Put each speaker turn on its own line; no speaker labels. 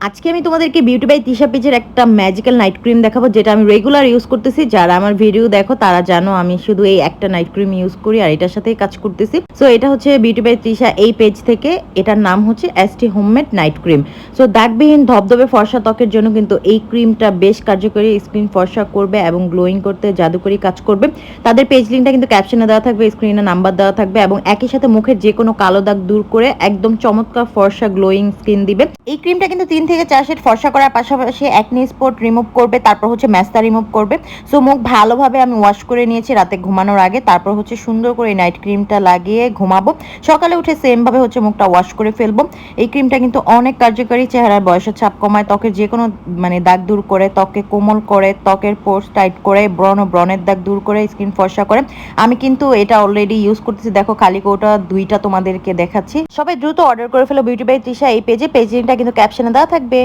আজকে আমি তোমাদেরকে বিউটি বাই তিশা পেজের একটা ম্যাজিক্যাল নাইট ক্রিম দেখাবো, যেটা আমি রেগুলার ইউজ করতেছি। যারা আমার ভিডিও দেখো, তারা জানো আমি শুধু এই একটা নাইট ক্রিম ইউজ করি আর এটার সাথেই কাজ করতেছি। সো এটা হচ্ছে বিউটি বাই তিশা এই পেজ থেকে। এটার নাম হচ্ছে ST homemade night cream so দাগবিহীন, ধবধবে, ফর্সা ত্বকের জন্য কিন্তু এই ক্রিমটা বেশ কার্যকরী। স্ক্রিন ফর্সা করবে এবং গ্লোয়িং করতে জাদুকরি কাজ করবে। তাদের পেজ লিঙ্কটা কিন্তু ক্যাপশনে দেওয়া থাকবে স্ক্রিনে নাম্বার দেওয়া থাকবে এবং একই সাথে মুখের যে কোনো কালো দাগ দূর করে একদম চমৎকার ফর্সা গ্লোয়িং স্কিন দিবে। এই ক্রিমটা কিন্তু তিন থেকে চার শেড ফর্সা করার পাশাপাশি একনি স্পট রিমুভ করবে, তারপর হচ্ছে ম্যাস্তা রিমুভ করবে। সো মুখ ভালোভাবে আমি ওয়াশ করে নিয়েছি রাতে ঘুমানোর আগে। তারপর হচ্ছে সুন্দর করে নাইট ক্রিমটা লাগিয়ে ঘুমাবো। সকালে উঠে সেম ভাবে হচ্ছে মুখটা ওয়াশ করে ফেলব। এই ক্রিমটা কিন্তু অনেক কার্যকরী, চেহারার বয়সের ছাপ কমায়, ত্বকের যে কোনো মানে দাগ দূর করে ত্বকে কোমল করে, ত্বকের পোর্স টাইট করে, ব্রণ ও ব্রণের দাগ দূর করে স্কিন ফর্সা করে। আমি কিন্তু এটা অলরেডি ইউজ করতেছি। দেখো, খালি কৌটা দুইটা তোমাদেরকে দেখাচ্ছি। সবাই দ্রুত অর্ডার করে ফেলো বিউটি বাই তৃষা এই পেজে পেজ লিঙ্কটা কিন্তু ক্যাপশনে দেওয়া থাকবে।